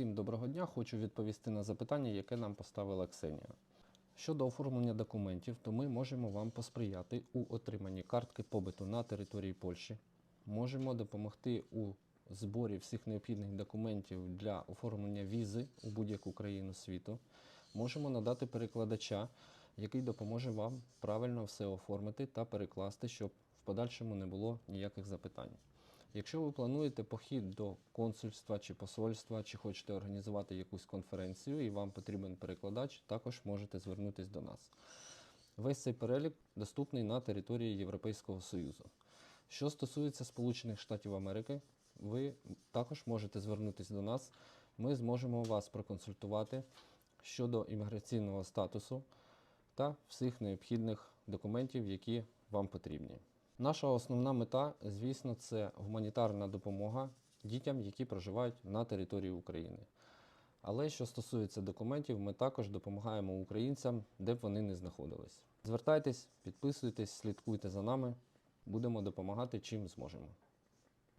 Всім доброго дня. Хочу відповісти на запитання, яке нам поставила Ксенія. Щодо оформлення документів, то ми можемо вам посприяти у отриманні картки побиту на території Польщі. Можемо допомогти у зборі всіх необхідних документів для оформлення візи у будь-яку країну світу. Можемо надати перекладача, який допоможе вам правильно все оформити та перекласти, щоб в подальшому не було ніяких запитань. Якщо ви плануєте похід до консульства чи посольства, чи хочете організувати якусь конференцію і вам потрібен перекладач, також можете звернутися до нас. Весь цей перелік доступний на території Європейського Союзу. Що стосується Сполучених Штатів Америки, ви також можете звернутися до нас. Ми зможемо вас проконсультувати щодо імміграційного статусу та всіх необхідних документів, які вам потрібні. Наша основна мета, звісно, це гуманітарна допомога дітям, які проживають на території України. Але що стосується документів, ми також допомагаємо українцям, де б вони не знаходились. Звертайтесь, підписуйтесь, слідкуйте за нами. Будемо допомагати чим зможемо.